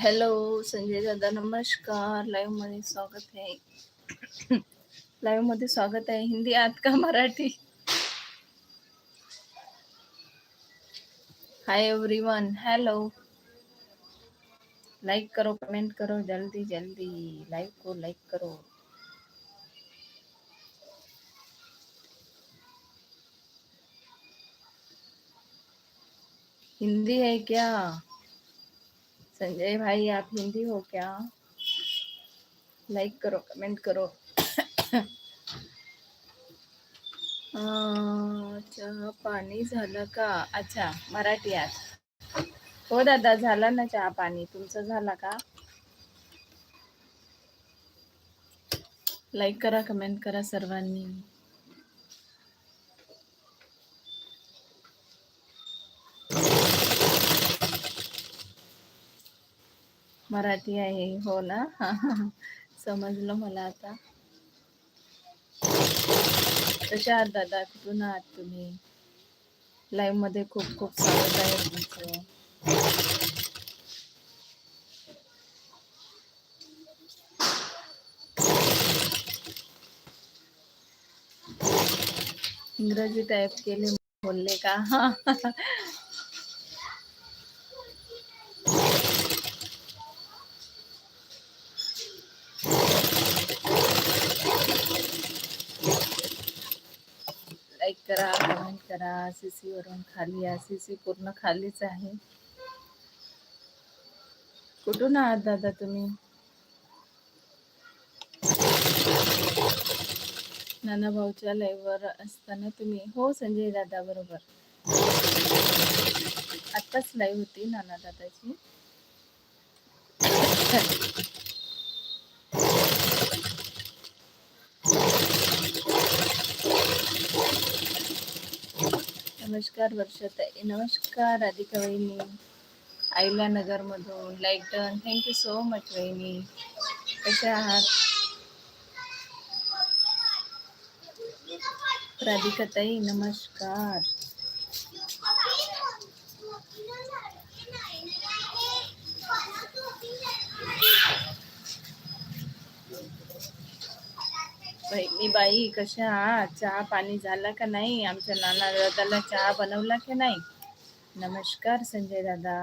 Hello, Sanjay दादा, नमस्कार। Live मध्ये स्वागत आहे. लाईव्ह मध्ये स्वागत आहे. हिंदी आत का Marathi? Hi everyone hello like करो कमेंट करो, जल्दी जल्दी। लाइव को लाइक करो। हिंदी है क्या? संजय भाई आप हिंदी हो क्या? लाइक करो कमेंट करो। चहा पाणी झालं का? अच्छा मराठी आज हो दादा झाला ना चहा पाणी. तुमचं झाला का? लाईक करा कमेंट करा सर्वांनी. मराठी आहे हो ना? समजलं मला आता. कशा आहात दादा? कुठून आहात तुम्ही? लाईव्हमध्ये खूप खूप स्वागत आहे तुमचं. इंग्रजी टाईप केले बोलले का लाईक करा कमेंट सी सीवरून वरून खाली या सी पूर्ण खालीच आहे. कुठून आहात दादा तुम्ही? नाना भाऊच्या लाईव्ह असताना तुम्ही हो संजय दादा बरोबर. आत्ताच लाईव्ह होती नाना दादाची. नमस्कार वर्षाताई. नमस्कार राधिका वहिनी. आईला नगरमधून like done thank you so much वहिनी. कशा आहात? राधिका ताई नमस्कार. बाई कशा आहात? चहा पाणी झाला का नाही? आमच्या नाना दादाला चहा बनवला की नाही? नमस्कार संजय दादा.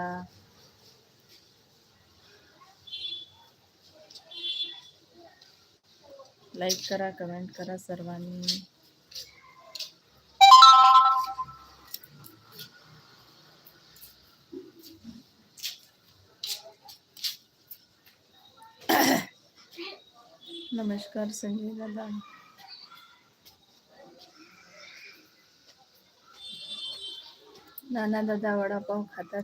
लाईक करा कमेंट करा सर्वांनी. नमस्कार संजय दादा. नाना दादा वडापाव खातात.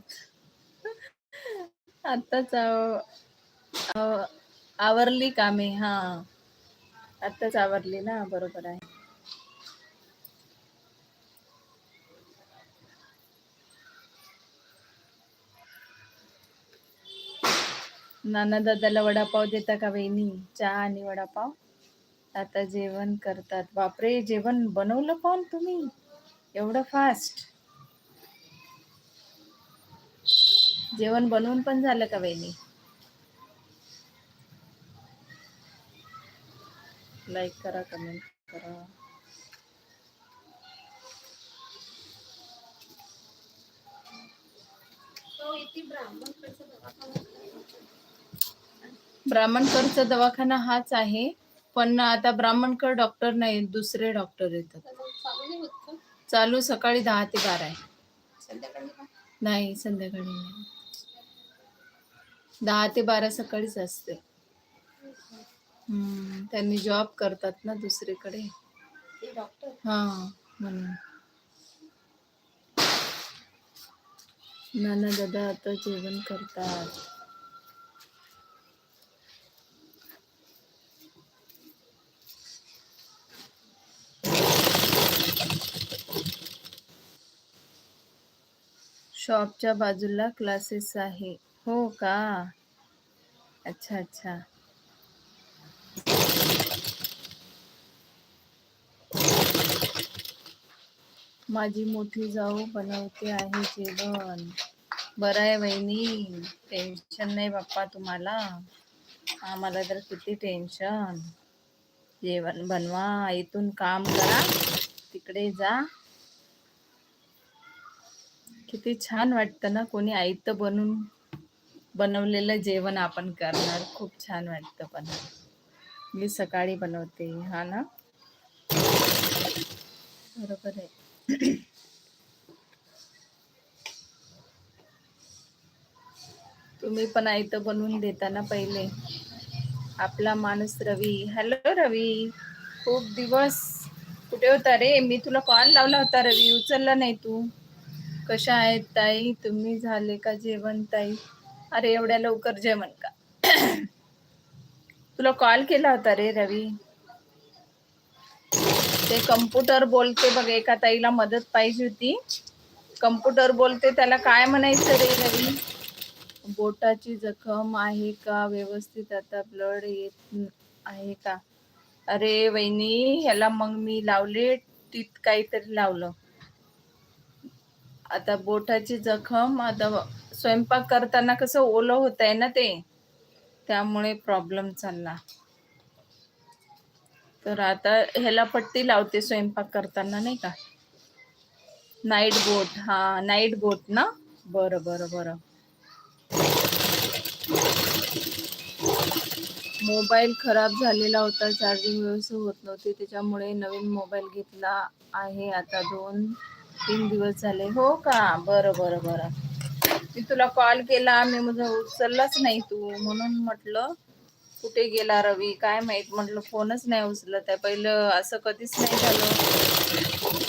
आताच आव- आव- आवरली कामे हा. आत्ताच आवरली ना बरोबर आहे. नाना दादाला वडापाव देता का वहिनी? चहा आणि वडापाव. आता जेवण करतात. बापरे जेवण बनवलं पण तुम्ही? एवढं फास्ट जेवण बनवून पण झालं का वहिनी? लाईक करा कमेंट करा. ब्राह्मणकडचा दवाखाना हाच आहे पण आता ब्राह्मणकड डॉक्टर नाही दुसरे डॉक्टर येतात. चालू सकाळी दहा ते बारा आहे. नाही संध्याकाळी नाही. दहा ते बारा सकाळीच असते. त्यांनी जॉब करतात ना दुसरीकडे. हा म्हणून. नाना दादा आता जेवण करतात. शॉपच्या बाजूला क्लासेस आहे. हो का? अच्छा अच्छा. माझी मोठी जाऊ बनवते आहे जेवण. बरं आहे वहिनी टेन्शन नाही बाप्पा तुम्हाला. आम्हाला तर किती टेन्शन जेवण बनवा इथून काम करा तिकडे जा. किती छान वाटतं ना कोणी आयतं बनून बनवलेलं जेवण आपण करणार. खूप छान वाटतं पण. मी सकाळी बनवते हा ना? बरोबर आहे. तुम्ही पण आयतं बनवून देता ना पहिले. आपला माणूस रवी. हॅलो रवी. खूप दिवस. कुठे होता रे? मी तुला कॉल लावला होता रवी. उचलला नाही तू. कशा आहेत ताई? तुम्ही झाले का जेवण ताई? अरे एवढ्या लवकर जेवण का? तुला कॉल केला होता रे रवी. ते कम्प्युटर बोलते बघ एका ताईला मदत पाहिजे होती. कम्प्युटर बोलते त्याला काय म्हणायचं रे रवी? बोटाची जखम आहे का? व्यवस्थित आता ब्लड येत आहे का? अरे वहिनी ह्याला मग मी लावले टीत काहीतरी लावलं. आता बोटाची जखम आता स्वयंपाक करताना कसं ओलं होत आहे ना ते त्यामुळे प्रॉब्लेम चालला. तर आता ह्याला पट्टी लावते स्वयंपाक करताना नाही का? नाईट बोट हा नाईट बोट ना? बरं बरं बरं. मोबाईल खराब झालेला होता चार्जिंग व्यवस्थित होत नव्हती त्याच्यामुळे नवीन मोबाईल घेतला आहे आता दोन. तीन दिवस झाले. हो का? बरं बरं बरं. मी तुला कॉल केला. मी माझा उचललाच नाही तू. म्हणून म्हटलं कुठे गेला रवी? काय माहीत? म्हटलं फोनच नाही उचलत आहे. पहिलं असं कधीच नाही झालं.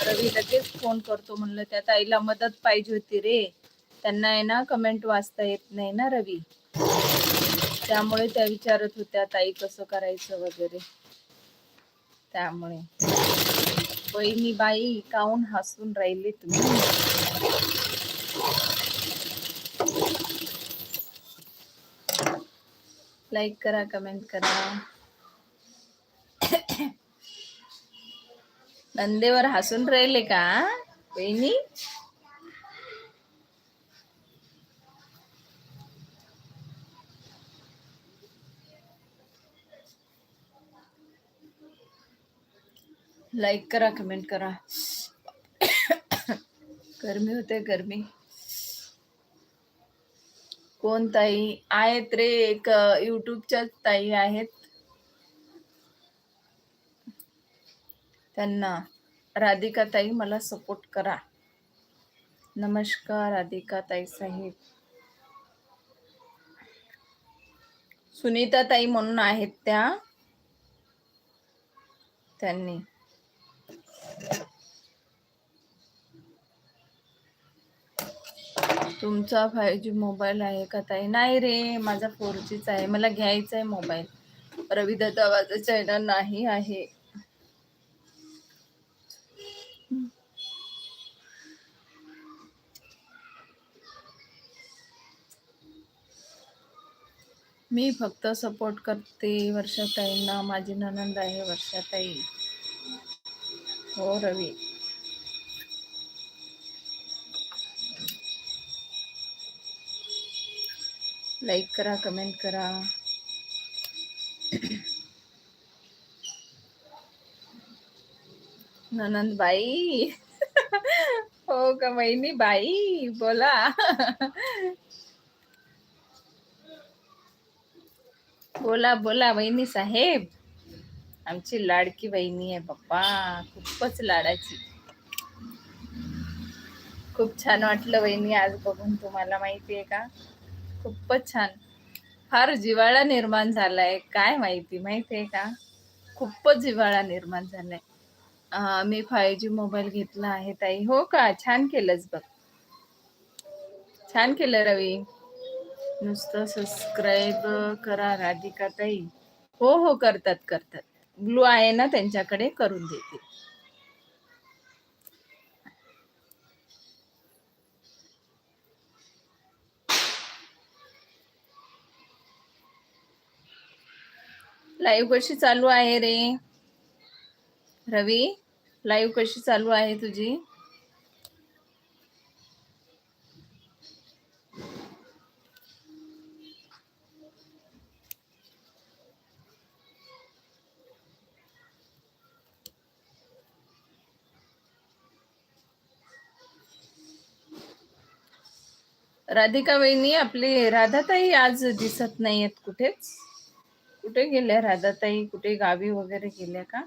रवी लगेच फोन करतो. म्हणलं त्या ताईला मदत पाहिजे होती रे. त्यांना आहे ना कमेंट वाचता येत नाही ना रवी? त्यामुळे त्या विचारत होत्या ताई कसं करायचं वगैरे? त्यामुळे. वहिनी बाई काऊन हसून राहिले तुम्ही? लाईक करा कमेंट करा. नंदेवर हसून राहिले का बहिणी लाईक करा कमेंट करा. गरमी होते गरमी. कोण ताई? आहेत रे एक युट्यूबच्या ताई आहेत. त्यांना. राधिका ताई मला सपोर्ट करा. नमस्कार राधिका ताई साहेब. सुनीता ताई म्हणून आहेत त्या. त्यांनी. तुमचा फाय जी मोबाईल आहे का ताई? नाही रे माझा फोर जीच आहे. मला घ्यायचा आहे मोबाईल रवी दत्ता दत्तावाचा चॅनल नाही आहे. मी फक्त सपोर्ट करते वर्षाताईंना. माझी ननंद आहे वर्षाताई. हो रवी लाईक करा कमेंट करा। ननंद बाई हो का वहिनी बाई बोला। बोला बोला वहिनी साहेब। आमची लाडकी बहिणी आहे पप्पा. खूपच लाडाची. खूप छान वाटलं वहिनी आज बघून तुम्हाला माहिती आहे का? खूपच छान. फार जिवाळा निर्माण झालाय काय माहिती माहिती आहे का? खूपच जिवाळा निर्माण झालाय. मी फाय जी मोबाईल घेतला आहे ताई. हो का? छान केलंच बघ. छान केलं रवी. नुसतं सबस्क्राईब करा राधिका ताई. हो हो करतात करतात. ब्लू आहे ना त्यांच्याकडे करून देते. लाईव्ह कशी चालू आहे रे? रवी लाईव्ह कशी चालू आहे तुझी? राधिका वहिनी आपली राधाताई आज दिसत नाहीयेत कुठेच. कुठे गेल्या राधाताई? कुठे गावी वगैरे गेल्या का?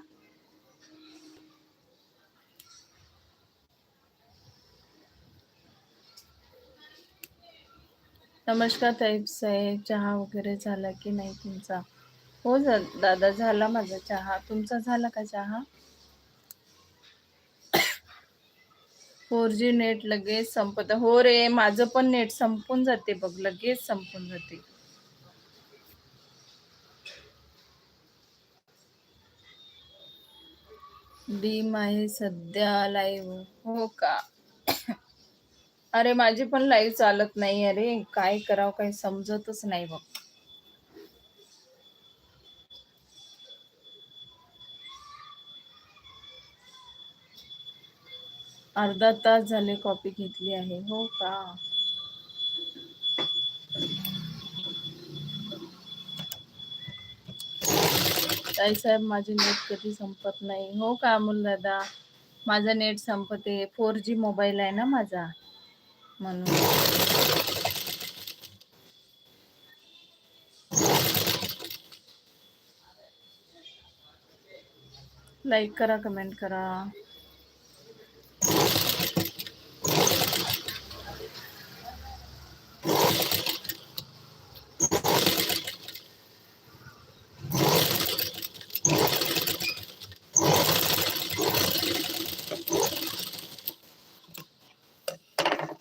नमस्कार ताईब साहेब चहा वगैरे झाला की नाही तुमचा? हो झा- दादा झाला माझा चहा. तुमचा झाला का चहा? फोर जी नेट लगेच संपत हो रे माझं पण नेट संपून जाते बघ लगेच संपून जाते. डीम आहे सध्या लाईव्ह हो का? अरे माझी पण लाईव्ह चालत नाही अरे काय करावं काही समजतच नाही बघ. अर्धा तास झाले कॉपी घेतली आहे. हो का? ताई साहेब माझे नेट कधी संपत नाही. हो का, अमोल दादा? माझा नेट संपते. फोर जी मोबाईल आहे ना माझा? म्हणून. लाईक करा, कमेंट करा.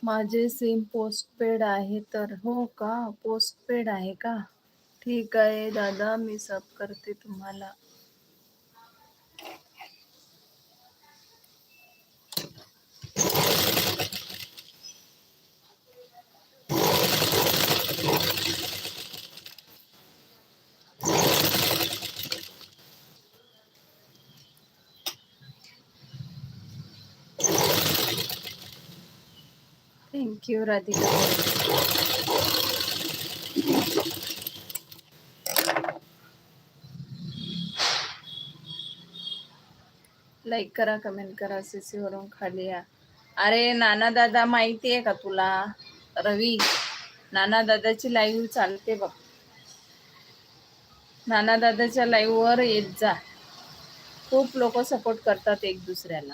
माझे सिम पोस्टपेड आहे तर हो का? पोस्टपेड आहे का? ठीक आहे दादा मी सब करते तुम्हाला. थँक्यू राधिका लाईक करा कमेंट करा सीसी वरून खाली या. अरे नाना दादा माहिती आहे का तुला? रवी नाना दादाची लाईव्ह चालते बघ. नाना दादाच्या लाईव्ह वर येत जा. खूप लोक सपोर्ट करतात एक दुसऱ्याला.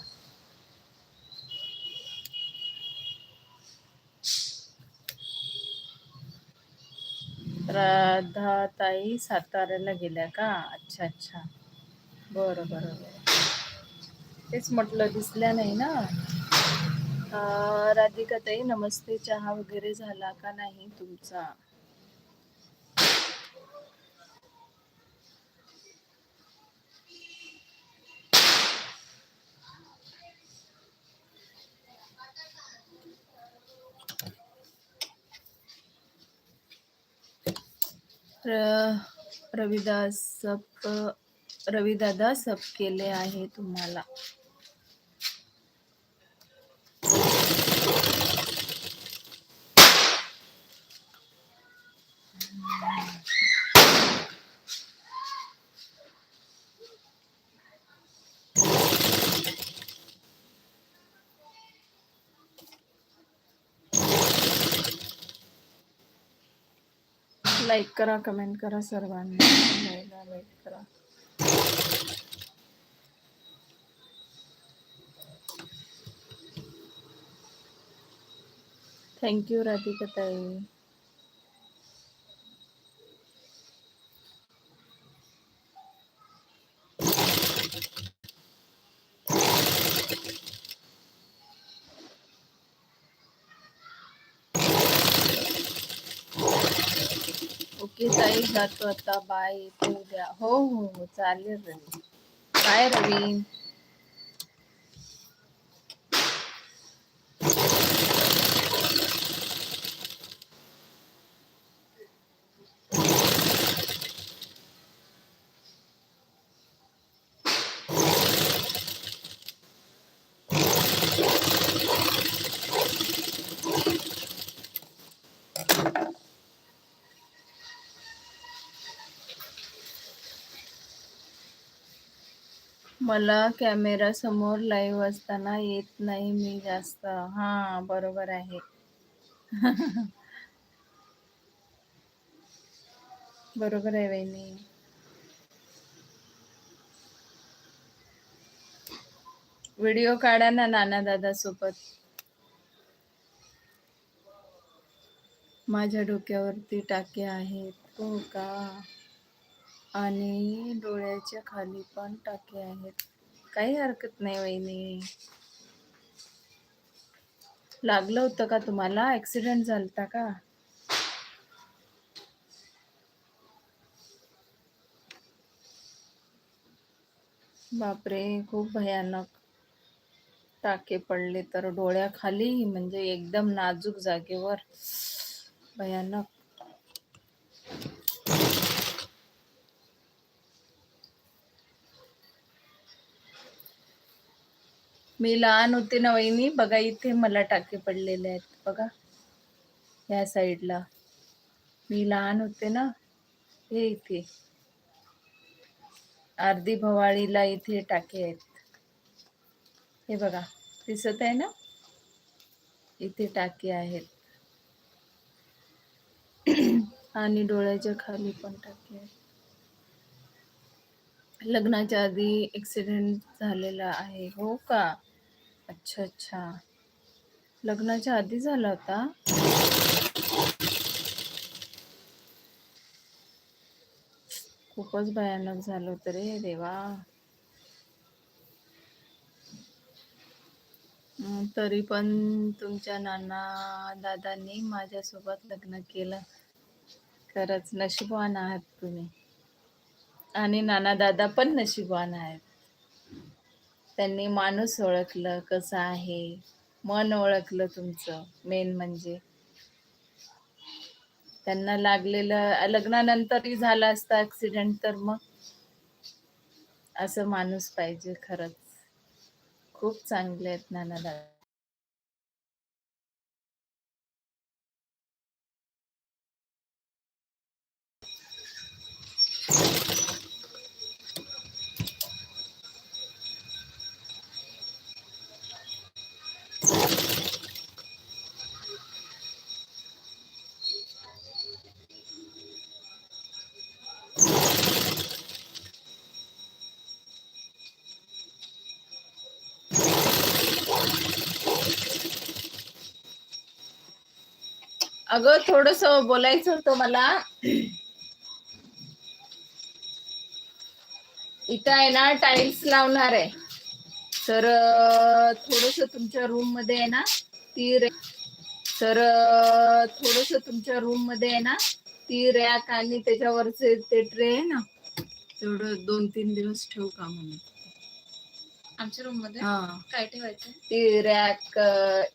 राधाताई साताऱ्याला गेल्या का? अच्छा अच्छा. बरं बरं बरं. तेच म्हटलं दिसल्या नाही ना? राधिका राधिकाताई नमस्ते. चहा वगैरे झाला का नाही तुमचा? र- रविदास सप रविदादा सप केले आहे तुम्हाला. लाईक करा कमेंट करा सर्वांनी. लाईक करा. थँक्यू राधिका ताई ओके जातो आता बाय येते उद्या हो हो हो चालेल रवी बाय रवी मला कॅमेरासमोर लाईव्ह असताना येत नाही मी जास्त. हा बरोबर आहे. बरोबर आहे वहिनी. व्हिडिओ काढा ना नाना दादा सोबत. माझ्या डोक्यावरती टाके आहेत. हो का? आणि डोळ्याच्या खाली पण टाके आहेत. काही हरकत नाही वहिनी. लागलं होतं का तुम्हाला? ऍक्सिडेंट झालता का? बापरे खूप भयानक. टाके पडले तर डोळ्याखाली म्हणजे एकदम नाजूक जागेवर. भयानक. मी लहान होते ना वहिनी बघा इथे मला टाके पडलेले आहेत बघा. या साईडला. मी लहान होते ना हे इथे. अर्धी भवाळीला इथे टाके आहेत. हे बघा दिसत आहे ना? इथे टाके आहेत. आणि डोळ्याच्या खाली पण टाके आहेत. लग्नाच्या आधी ॲक्सिडेंट झालेला आहे हो का? अच्छा अच्छा. लग्नाच्या आधी झाला होता? खूपच भयानक झालं होतं रे देवा. तरी पण तुमच्या नाना दादांनी माझ्यासोबत लग्न केलं. खरंच नशीबवान आहात तुम्ही. आणि नाना दादा पण नशीबवान आहेत. त्यांनी माणूस ओळखलं कसं आहे? मन ओळखलं तुमचं मेन म्हणजे. त्यांना लागलेलं लग्नानंतरही झाला असता ऍक्सिडेंट तर मग? असं माणूस पाहिजे खरंच. खूप चांगले आहेत नाना दादा. अगं थोडस बोलायचं होतं मला. इथं आहे ना टाइल्स लावणार आहे. तर थोडस तुमच्या रूममध्ये आहे ना ती रॅक तर थोडस तुमच्या रूममध्ये आहे ना ती रॅक आणि त्याच्यावरचे ते ट्रे आहे ना तेवढं दोन तीन दिवस ठेवू का म्हणून. आमच्या रूममध्ये हा. काय ठेवायचं? ती रॅक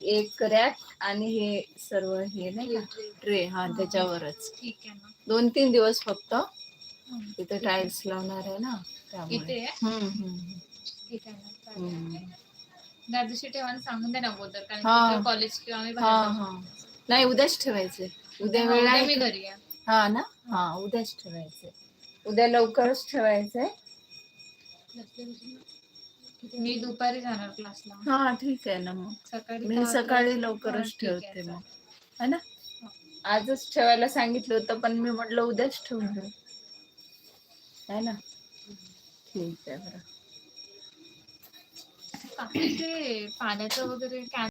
एक रॅक आणि हे सर्व हे नाही ट्रे हा त्याच्यावरच. ठीक आहे ना दोन तीन दिवस फक्त. हम्म. इथे टाइल्स लावणार आहे ना त्यामुळे. इथे आहे? हम्म, हम्म, ठीक आहे ना चालेल. हम्म. त्या दिवशी ठेवायला सांगून द्या ना अगोदर कारण हा. की कॉलेज किंवा आम्ही हा बाहेर हा. नाही उद्याच ठेवायचे. उद्या वेळ उद्या मी? घरी आहे. हा ना? हा उद्याच ठेवायचे. उद्या लवकरच ठेवायचंय. मी दुपारी जाणार क्लासला. हा ठीक आहे ना मग. सकाळी मी दहा सकाळी लवकरच ठीक आहे, ठेवते. मग. है ना? आजच ठेवायला सांगितलं होतं पण मी म्हटलं उद्याच ठेवून देऊ. है ना? ठीक आहे बरं. बाकी ते पाण्याचं वगैरे कॅन